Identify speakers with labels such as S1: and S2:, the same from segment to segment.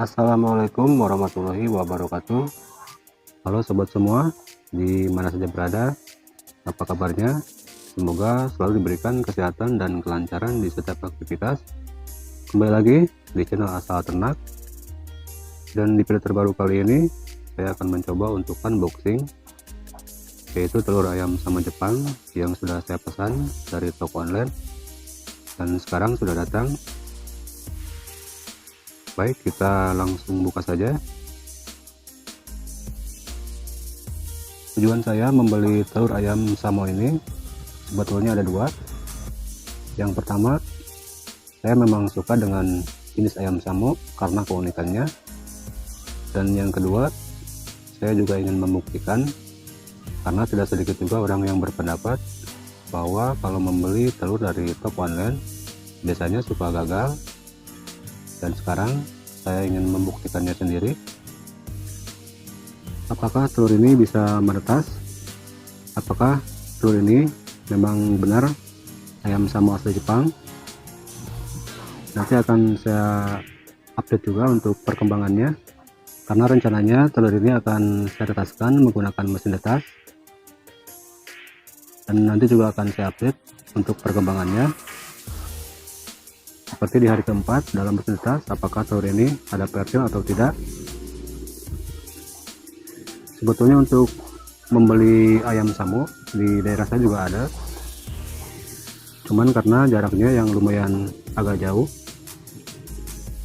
S1: Assalamualaikum warahmatullahi wabarakatuh. Halo sobat semua di mana saja berada? Apa kabarnya? Semoga selalu diberikan kesehatan dan kelancaran di setiap aktivitas. Kembali lagi di channel asal ternak. Dan di video terbaru kali ini saya akan mencoba untuk unboxing yaitu telur ayam sama Jepang yang sudah saya pesan dari toko online. Dan sekarang sudah datang baik kita langsung buka saja. Tujuan saya membeli telur ayam samo ini sebetulnya ada dua. Yang pertama saya memang suka dengan jenis ayam samo karena keunikannya. Dan yang kedua saya juga ingin membuktikan karena tidak sedikit juga orang yang berpendapat bahwa kalau membeli telur dari toko online biasanya suka gagal dan sekarang saya ingin membuktikannya sendiri. Apakah telur ini bisa menetas? Apakah telur ini memang benar? Ayam sama asli Jepang. Nanti akan saya update juga untuk perkembangannya. Karena rencananya telur ini akan saya tetaskan menggunakan mesin tetas. Dan nanti juga akan saya update untuk perkembangannya seperti di hari keempat dalam rutinitas apakah telur ini ada persil atau tidak? Sebetulnya untuk membeli ayam samu di daerah saya juga ada. Cuman karena jaraknya yang lumayan agak jauh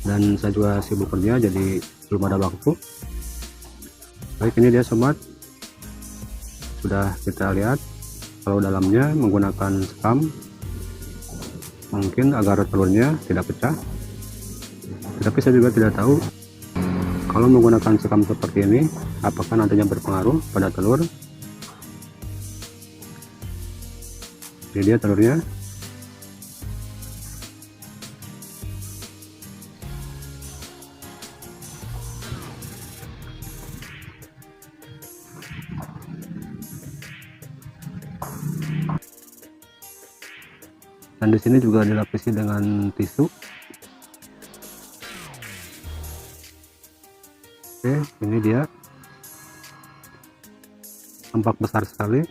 S1: dan saya juga sibuk kerja jadi belum ada waktu. Baik ini dia sobat. Sudah kita lihat kalau dalamnya menggunakan sekam mungkin agar telurnya tidak pecah. Tetapi saya juga tidak tahu kalau menggunakan sekam seperti ini apakah nantinya berpengaruh pada telur? Ini dia telurnya dan di sini juga dilapisi dengan tisu. Oke ini dia. Tampak besar sekali.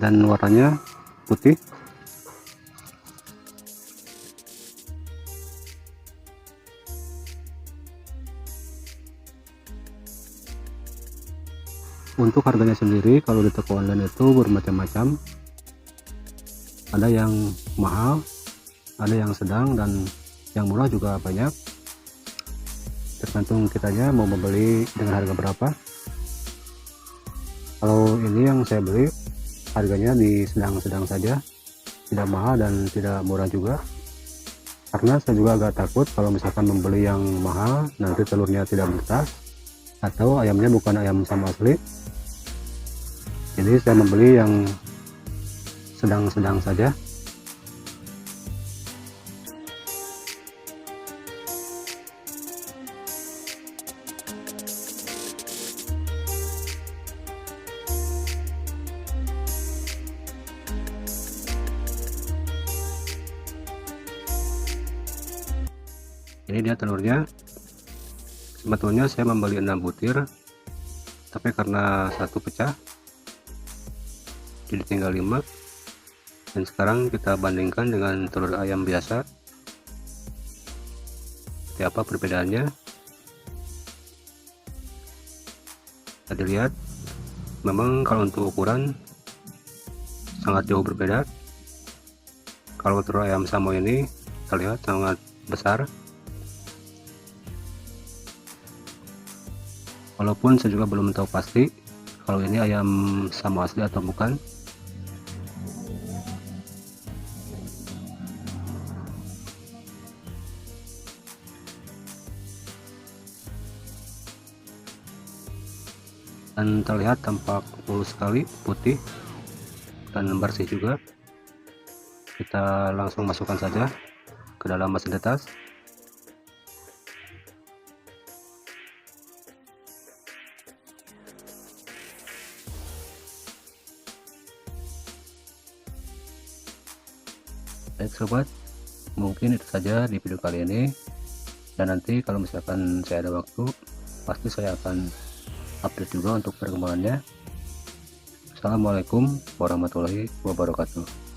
S1: Dan warnanya putih. Untuk harganya sendiri kalau di toko online itu bermacam-macam ada yang mahal ada yang sedang dan yang murah juga banyak. Tergantung kitanya mau membeli dengan harga berapa. Kalau ini yang saya beli harganya di sedang-sedang saja. Tidak mahal dan tidak murah juga. Karena saya juga agak takut kalau misalkan membeli yang mahal nanti telurnya tidak menetas atau ayamnya bukan ayam sama asli. Jadi saya membeli yang sedang-sedang saja. Ini dia telurnya. Sebetulnya saya membeli 6 butir tapi karena satu pecah jadi tinggal 5 dan sekarang kita bandingkan dengan telur ayam biasa. Seperti apa perbedaannya? Tadi lihat. Memang kalau untuk ukuran sangat jauh berbeda. Kalau telur ayam samo ini terlihat sangat besar. Walaupun saya juga belum tahu pasti kalau ini ayam samo asli atau bukan dan terlihat tampak mulus sekali putih dan bersih juga. Kita langsung masukkan saja ke dalam mesin tetas baik sobat. Mungkin itu saja di video kali ini. Dan nanti kalau misalkan saya ada waktu pasti saya akan update juga untuk perkembangannya. Assalamualaikum warahmatullahi wabarakatuh